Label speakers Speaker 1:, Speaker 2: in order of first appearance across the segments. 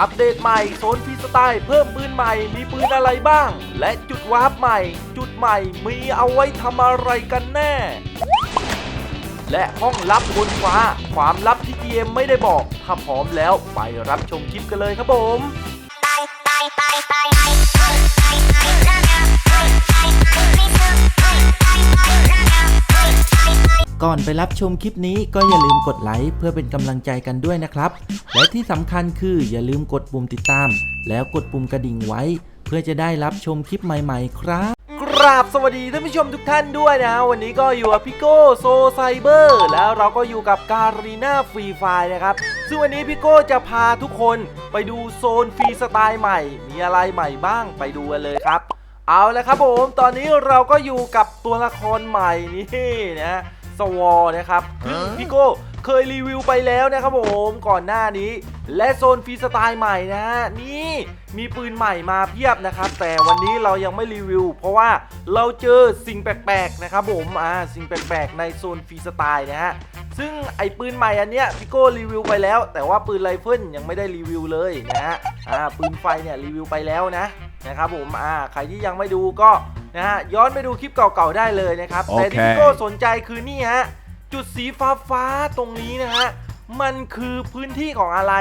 Speaker 1: อัปเดตใหม่โซนฟีสไตล์เพิ่มปืนใหม่ มีปืนอะไรบ้าง และจุดวาร์ปใหม่ จุดใหม่มีเอาไว้ทำอะไรกันแน่ และห้องลับบนฟ้า ความลับที่เกมไม่ได้บอก ถ้าพร้อมแล้วไปรับชมคลิปกันเลยครับผม
Speaker 2: อนไปรับชมคลิปนี้ก็อย่าลืมกดไลค์เพื่อเป็นกำลังใจกันด้วยนะครับ และที่สำคัญคืออย่าลืมกดปุ่มติดตาม แล้วกดปุ่มกระดิ่งไว้ เพื่อจะได้รับชมคลิปใหม่ๆ ครับ
Speaker 1: กราบสวัสดีท่านผู้ชมทุกท่านด้วยนะ วันนี้ก็อยู่กับพี่โก้โซไซเบอร์แล้วเราก็อยู่กับการีนาฟรีไฟนะครับ ซึ่งวันนี้พี่โก้จะพาทุกคนไปดูโซนฟรีสไตล์ใหม่ มีอะไรใหม่บ้างไปดูกันเลยครับ เอาละครับผม ตอนนี้เราก็อยู่กับตัวละครใหม่นี่นะ สวอนะครับซึ่งพี่โก้เคยรีวิวไปแล้วนะครับผมก่อนหน้านี้ และโซนฟรีสไตล์ใหม่นะฮะนี่มีปืนใหม่มาเพียบนะครับ แต่วันนี้เรายังไม่รีวิว เพราะว่าเราเจอสิ่งแปลกๆนะครับผมอ่าสิ่งแปลกๆในโซนฟรีสไตล์นะฮะซึ่งไอปืนใหม่อันเนี้ยพี่โก้รีวิวไปแล้ว แต่ว่าปืนไรเฟิลยังไม่ได้รีวิวเลยนะฮะอ่าปืนไฟเนี่ยรีวิวไปแล้วนะนะครับผมอ่าใครที่ยังไม่ดูก็ นะฮะย้อนไปดูคลิปเก่าๆได้เลยนะครับ แต่ที่
Speaker 3: โอเค
Speaker 1: พี่โก้สนใจคือนี่ฮะจุดสีฟ้าฟ้าๆตรงนี้นะฮะมันคือพื้นที่ของอะไร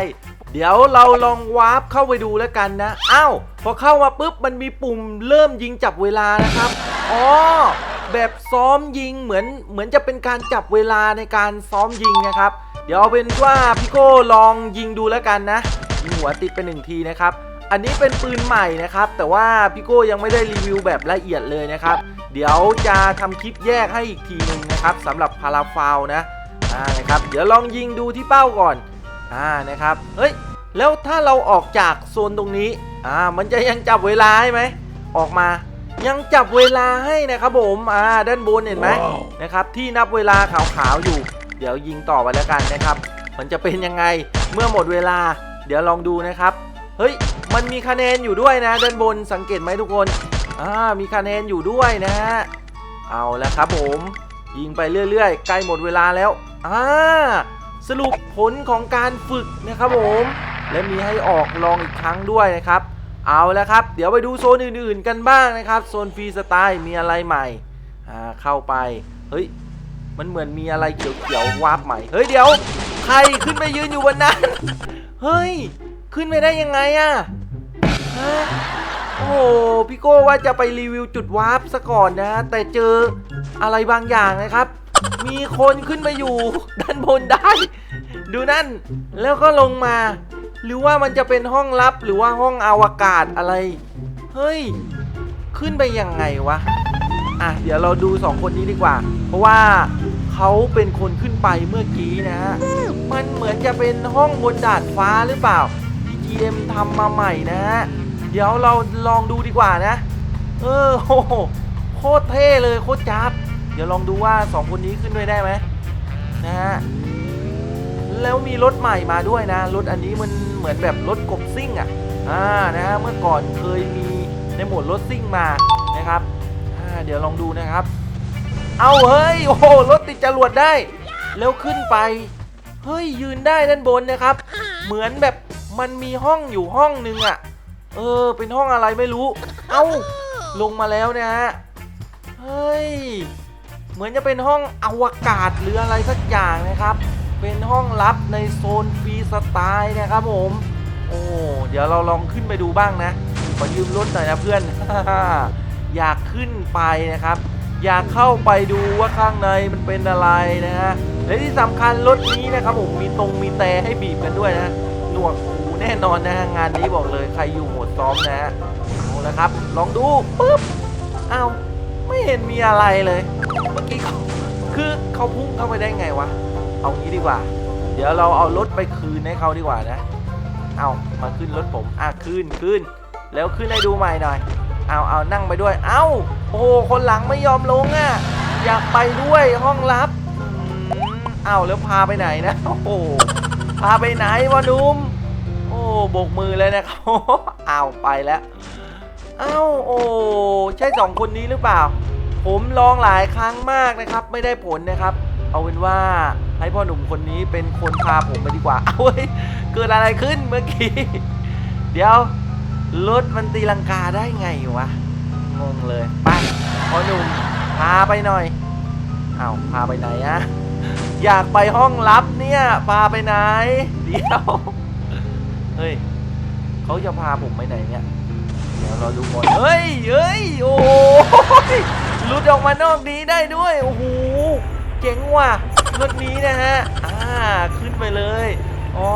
Speaker 1: เดี๋ยวเราลองวาร์ปเข้าไปดูแล้วกันนะอ้าวพอเข้ามาปุ๊บมันมีปุ่มเริ่มยิงจับเวลานะครับอ๋อแบบซ้อมยิงเหมือนเหมือนจะเป็นการจับเวลาในการซ้อมยิงนะครับ เดี๋ยวเอาเป็นว่าพี่โก้ลองยิงดูแล้วกันนะยิงหัวติดไปหนึ่งทีนะครับ อันนี้เป็นปืนใหม่นะครับ แต่ว่าพี่โก้ยังไม่ได้รีวิวแบบละเอียดเลยนะครับ เดี๋ยวจะทำคลิปแยกให้อีกทีหนึ่งนะครับสำหรับพาราฟาวนะอ่านะครับเดี๋ยวลองยิงดูที่เป้าก่อนอ่านะครับเฮ้ยแล้วถ้าเราออกจากโซนตรงนี้อ่ามันจะยังจับเวลาให้ไหมออกมายังจับเวลาให้นะครับผมอ่าด้านบนเห็นไหมนะครับที่นับเวลาขาวๆอยู่ เดี๋ยวยิงต่อไปแล้วกันนะครับ มันจะเป็นยังไงเมื่อหมดเวลา เดี๋ยวลองดูนะครับ เฮ้ย มันมีคะแนนอยู่ด้วยนะด้านบนสังเกตไหมทุกคน อ่า มีคะแนนอยู่ด้วยนะฮะ เอาแล้วครับผม ยิงไปเรื่อยๆ ใกล้หมดเวลาแล้ว อ่า สรุปผลของการฝึกนะครับผม และมีให้ออกลองอีกครั้งด้วยนะครับ เอาแล้วครับ เดี๋ยวไปดูโซนอื่นๆกันบ้างนะครับ โซนฟรีสไตล์มีอะไรใหม่ อ่า เข้าไป เฮ้ย มันเหมือนมีอะไรเขียวๆวาร์ปใหม่ เฮ้ย เดี๋ยว ใครขึ้นไปยืนอยู่บนนั้น เฮ้ย ขึ้นไปได้ยังไงอะฮะโอ้โหพี่โก้ว่าจะไปรีวิวจุดวาร์ปซะก่อนนะ แต่เจออะไรบางอย่างนะครับ มีคนขึ้นไปอยู่ ด้านบนได้ ดูนั่น แล้วก็ลงมา หรือว่ามันจะเป็นห้องลับหรือว่าห้องอวกาศอะไร เฮ้ย ขึ้นไปยังไงวะ อะ เดี๋ยวเราดูสองคนนี้ดีกว่า เพราะว่าเขาเป็นคนขึ้นไปเมื่อกี้นะฮะ มันเหมือนจะเป็นห้องบนดาดฟ้าหรือเปล่า GM ทำมาใหม่นะฮะ เดี๋ยวเราลองดูดีกว่านะ เออโหโคตรเท่เลยโคตรจับ เดี๋ยวลองดูว่าสองคนนี้ขึ้นด้วยได้ไหมนะฮะ แล้วมีรถใหม่มาด้วยนะ รถอันนี้มันเหมือนแบบรถกบซิ่งอะ อ่านะฮะเมื่อก่อนเคยมีในหมวดรถซิ่งมานะครับ อ่าเดี๋ยวลองดูนะครับ เอาเฮ้ยโอ้โหรถติดจรวดได้ แล้วขึ้นไป เฮ้ยยืนได้ด้านบนนะครับ เหมือนแบบ มันมีห้องอยู่ห้องนึงอะ่ะ เออ เป็นห้องอะไรไม่รู้ เอ้า ลงมาแล้วนะฮะ เฮ้ย เหมือนจะเป็นห้องอวกาศหรืออะไรสักอย่างนะครับ เป็นห้องลับในโซนฟรีสไตล์นะครับผม โอ้ เดี๋ยวเราลองขึ้นไปดูบ้างนะ ขอยืมรถหน่อยนะเพื่อน อยากขึ้นไปนะครับ อยากเข้าไปดูว่าข้างในมันเป็นอะไรนะฮะและที่สำคัญรถนี้นะครับผมมีตรงมีแต่ให้บีบกันด้วยนะหนวกหู แน่นอนนะฮะงานนี้บอกเลยใครอยู่โหมดซ้อมนะฮะเอาละครับ ลองดูปุ๊บอ้าวไม่เห็นมีอะไรเลยเมื่อกี้เขาคือเขาพุ่งเข้าไปได้ไงวะเอางี้ดีกว่า เดี๋ยวเราเอารถไปคืนให้เขาดีกว่านะ เอามาขึ้นรถผมอะขึ้นขึ้นแล้วขึ้นให้ดูใหม่หน่อยเอาเอานั่งไปด้วย เอาโอ้โหคนหลังไม่ยอมลงอะอยากไปด้วยห้องลับอืมเอาแล้วพาไปไหนนะโอ้โหพาไปไหนวะนุ่ม โอ้โบกมือเลยนะครับเอาวไปแล้วอ้าวโอ้ใช่สองคนนี้หรือเปล่า ผมลองหลายครั้งมากนะครับ ไม่ได้ผลนะครับ เอาเป็นว่าให้พ่อหนุ่มคนนี้เป็นคนพาผมไปดีกว่า เอาเว้ยเกิดอะไรขึ้นเมื่อกี้ เดี๋ยวรถมันตีลังกาได้ไงวะ งงเลย ไปพ่อหนุ่มพาไปหน่อยอ้าวพาไปไหนอะอยากไปห้องลับเนี่ย พาไปไหน เดี๋ยว เฮ้ยเขาจะพาผมไปไหนเนี่ย เดี๋ยวเราดูก่อนเฮ้ยเฮ้ยโอ้ยหลุดออกมานอกนี้ได้ด้วย โอ้โห เจ๋งว่ะรถนี้นะฮะ อ่า ขึ้นไปเลย อ๋อ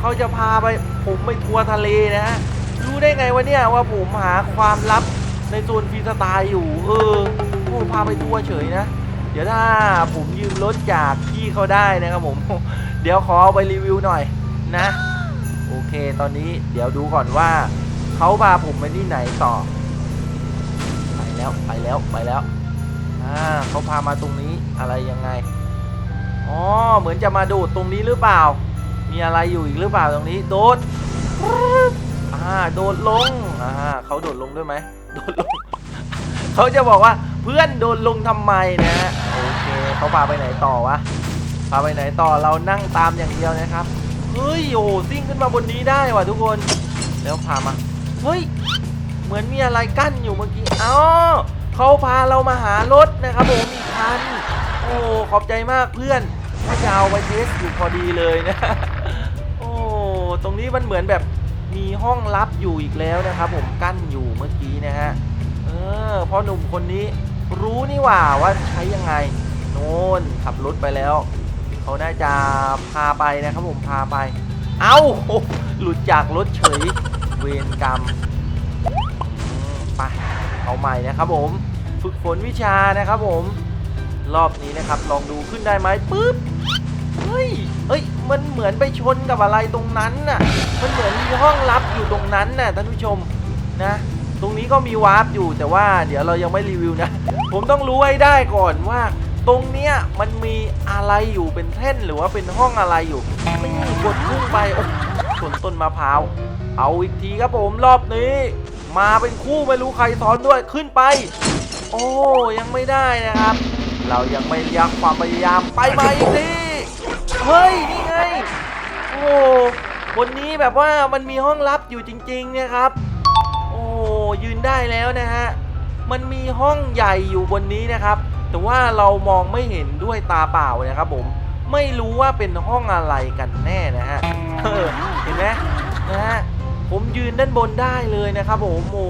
Speaker 1: เขาจะพาไป ผมไปทัวร์ทะเลนะฮะ รู้ได้ไงวะเนี่ยว่าผมหาความลับในโซนฟรีสไตล์อยู่ เออโอ้พาไปทัวร์เฉยนะ เดี๋ยวถ้าผมยืมรถจากพี่เขาได้นะครับผม เดี๋ยวขอไปรีวิวหน่อยนะ โอเค ตอนนี้เดี๋ยวดูก่อนว่าเขาพาผมไปที่ไหนต่อ ไปแล้วไปแล้วไปแล้วอ่าเขาพามาตรงนี้อะไรยังไงอ๋อเหมือนจะมาโดดตรงนี้หรือเปล่า มีอะไรอยู่อีกหรือเปล่าตรงนี้ โดดอ่าโดดลงอ่าเขาโดดลงด้วยไหมโดดลงเขาจะบอกว่าเพื่อนโดดลงทำไมนะฮะโอเคเขาพาไปไหนต่อวะพาไปไหนต่อเรานั่งตามอย่างเดียวนะครับ เฮ้ยโอ้ซิ่งขึ้นมาบนนี้ได้ว่ะทุกคนแล้วพามาเฮ้ยเหมือนมีอะไรกั้นอยู่เมื่อกี้อ๋อเขาพาเรามาหารถนะครับผมอีกคันโอ้ขอบใจมากเพื่อนว่าจะเอาไปเทสอยู่พอดีเลยนะโอ้ตรงนี้มันเหมือนแบบมีห้องลับอยู่อีกแล้วนะครับผมกั้นอยู่เมื่อกี้นะฮะเออพอหนุ่มคนนี้รู้นี่หว่าว่าใช้ยังไงโน่นขับรถไปแล้ว เขาน่าจะพาไปนะครับผมพาไป เอ้าหลุดจากรถเฉยเวรกรรมอืมไปเอาใหม่นะครับผม ฝึกฝนวิชานะครับผม รอบนี้นะครับลองดูขึ้นได้ไหมปึ๊บเฮ้ยเอ้ยมันเหมือนไปชนกับอะไรตรงนั้นน่ะมันเหมือนมีห้องลับอยู่ตรงนั้นน่ะท่านผู้ชมนะตรงนี้ก็มีวาร์ปอยู่แต่ว่าเดี๋ยวเรายังไม่รีวิวนะ ผมต้องรู้ให้ได้ก่อนว่า ตรงเนี้ยมันมีอะไรอยู่เป็นแท่นหรือว่าเป็นห้องอะไรอยู่ไม่กดพุ่งไปโอ้ชนต้นมะพร้าว เอาอีกทีครับผมรอบนี้ มาเป็นคู่ไม่รู้ใครซ้อนด้วยขึ้นไป โอ้ยังไม่ได้นะครับ เรายังไม่ยักความพยายามไปมาอีกทีเฮ้ยนี่ไงโอ้บนนี้แบบว่ามันมีห้องลับอยู่จริงๆเนี่ยครับ โอ้ยืนได้แล้วนะฮะมันมีห้องใหญ่อยู่บนนี้นะครับ แต่ว่าเรามองไม่เห็นด้วยตาเปล่านะครับผมไม่รู้ว่าเป็นห้องอะไรกันแน่นะฮะเออเห็นไหมนะฮะผมยืนด้านบนได้เลยนะครับผมโอ้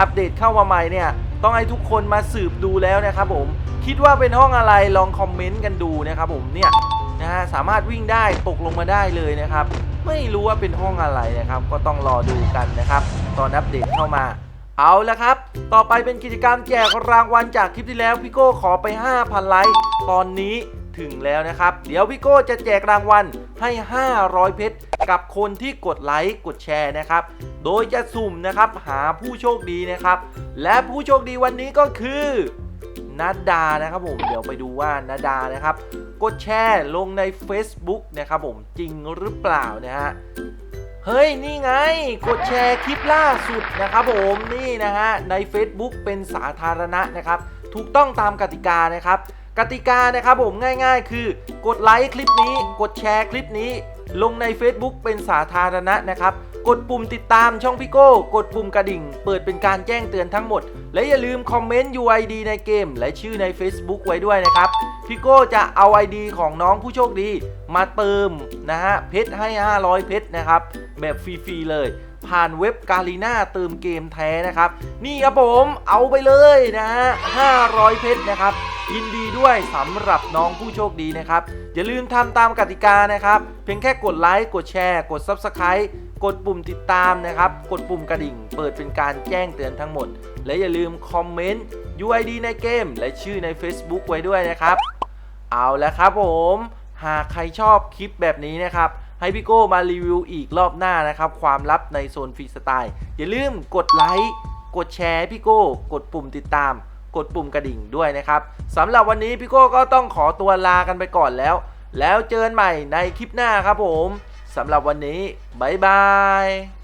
Speaker 1: อัปเดตเข้ามาใหม่เนี่ยต้องให้ทุกคนมาสืบดูแล้วนะครับผมคิดว่าเป็นห้องอะไรลองคอมเมนต์กันดูนะครับผมเนี่ยนะฮะสามารถวิ่งได้ตกลงมาได้เลยนะครับ ไม่รู้ว่าเป็นห้องอะไรนะครับ ก็ต้องรอดูกันนะครับ ตอนอัปเดตเข้ามา เอาละครับ ต่อไปเป็นกิจกรรมแจกรางวัลจากคลิปที่แล้วพี่โก้ขอไป 5,000 ไลค์ ตอนนี้ถึงแล้วนะครับ เดี๋ยวพี่โก้จะแจกรางวัลให้ 500 เพชรกับคนที่กดไลค์กดแชร์นะครับ โดยจะสุ่มนะครับหาผู้โชคดีนะครับ และผู้โชคดีวันนี้ก็คือนัดดานะครับผมเดี๋ยวไปดูว่านัดดานะครับ กดแชร์ลงใน Facebook นะครับผมจริงหรือเปล่านะฮะ เฮ้ย นี่ไง กดแชร์คลิปล่าสุดนะครับผมนี่นะฮะ ใน Facebook เป็นสาธารณะนะครับ ถูกต้องตามกติกานะครับ กติกานะครับผมง่ายๆ คือกดไลค์คลิปนี้ กดแชร์คลิปนี้ ลงใน Facebook เป็นสาธารณะนะครับ กดปุ่มติดตามช่องพี่โก้ กดปุ่มกระดิ่ง เปิดเป็นการแจ้งเตือนทั้งหมด และอย่าลืมคอมเมนต์ UID ในเกม และชื่อใน Facebook ไว้ด้วยนะครับ พี่โก้จะเอา ID ของน้องผู้โชคดี มาเติมนะฮะเพชรให้ 500 เพชรนะครับ แบบฟรีๆเลย ผ่านเว็บกาลีน่าเติมเกมแท้นะครับ นี่ครับผมเอาไปเลยนะฮะ500 เพชรนะครับ ยินดีด้วยสำหรับน้องผู้โชคดีนะครับ อย่าลืมทำตามกติกานะครับ เพียงแค่กดไลค์กดแชร์ กด Subscribe กดปุ่มติดตามนะครับ กดปุ่มกระดิ่ง เปิดเป็นการแจ้งเตือนทั้งหมด และอย่าลืมคอมเมนต์ UID ในเกม และชื่อใน Facebook ไว้ด้วยนะครับ เอาละครับผม หากใครชอบคลิปแบบนี้นะครับให้พี่โก้มารีวิวอีกรอบหน้านะครับ ความลับในโซนฟรีสไตล์ อย่าลืมกดไลค์กดแชร์พี่โก้ กดปุ่มติดตาม กดปุ่มกระดิ่งด้วยนะครับสำหรับวันนี้พี่โก้ก็ต้องขอตัวลากันไปก่อนแล้ว แล้วเจอกันใหม่ในคลิปหน้าครับผม สำหรับวันนี้ บ๊ายบาย